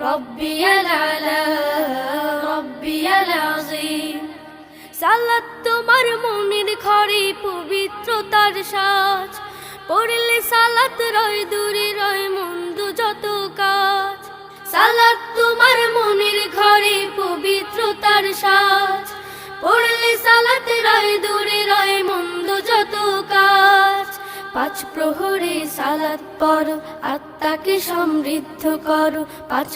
ربي العلا ربي العظيم সালাত তোমার মনের ঘরে পবিত্রতার সাজ পড়লে সালাত রয় দূরে রয় মন্দ যত কাজ সালাত তোমার মনের ঘরে পবিত্রতার সাজ পড়লে সালাত রয় দূরে রয় মন্দ যত কাজ পাঁচ প্রহরে সালাত পড়ো আত্মাকে সমৃদ্ধ করো পাঁচ